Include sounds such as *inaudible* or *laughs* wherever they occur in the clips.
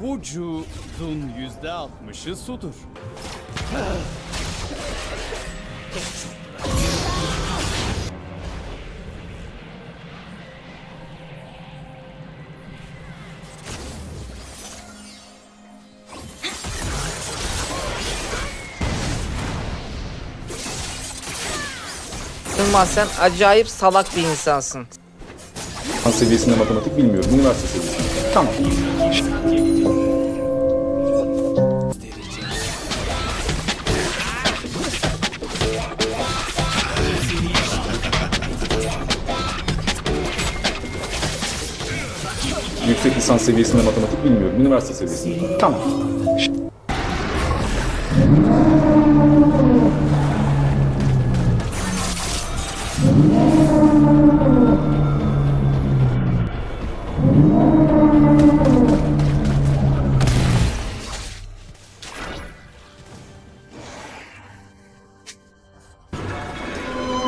Vücudun yüzde altmışı sudur. Yılmaz sen acayip salak bir insansın. An seviyesinde matematik bilmiyorum. Üniversite seviyesinde. Tamam. Yüksek lisans seviyesinde matematik bilmiyorum. Üniversite seviyesinde. Tamam.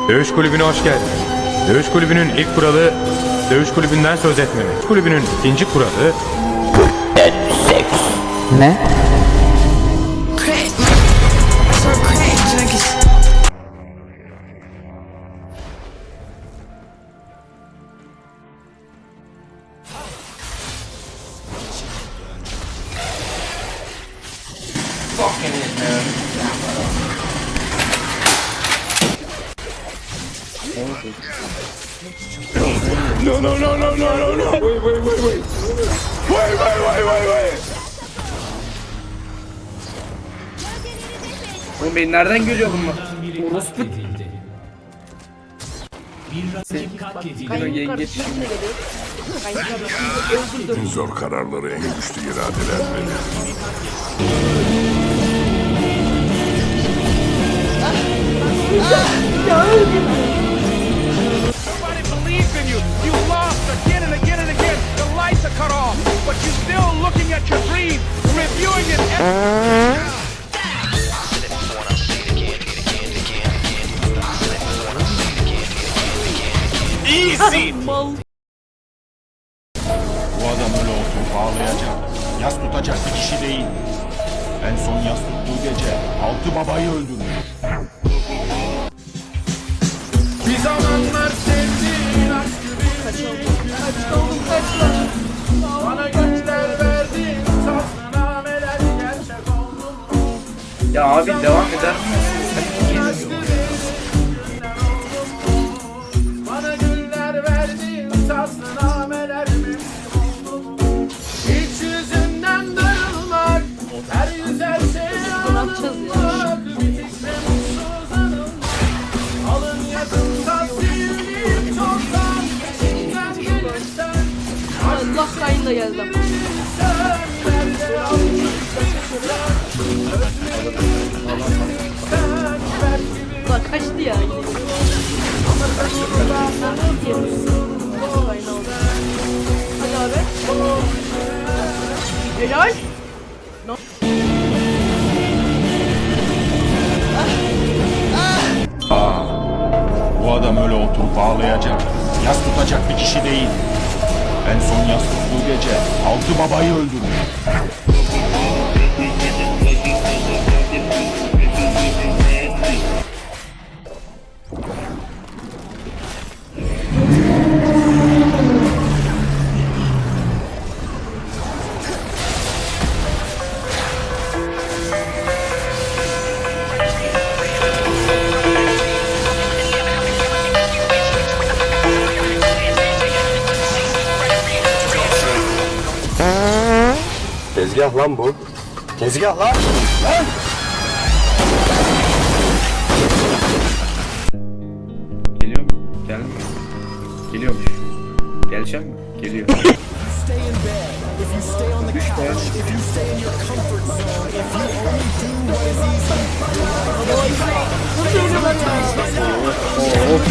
Dövüş kulübüne hoş geldin. Dövüş kulübünün ilk kuralı dövüş kulübünden söz etmemek. Kulübünün ikinci kuralı Ne? Crack. I saw crack niggas. Oğlum beni nereden görüyor bunlar? Orospu. Sen yengeç. Zor kararları en güçlü iradeler verir. İt. Bu adam öyle oturup ağlayacak. Yas tutacak bir kişi değil. En son yas tuttuğu gece altı babayı öldürmüş. Bir zamanlar yazımda sildiğim çoktan Peşinden gelirsen Allah kayınla geldim. Kaçtı ya. Hadi abi. Helal. Bu adam öyle oturup ağlayacak. Yas tutacak bir kişi değil. En son yas tuttuğu gece altı babayı öldürmüş. Tezgah lan bu. Tezgah lan. Geliyor mu? Gelmiyor. Geliyormuş. Gelecek mi? Geliyor. *laughs* Yardım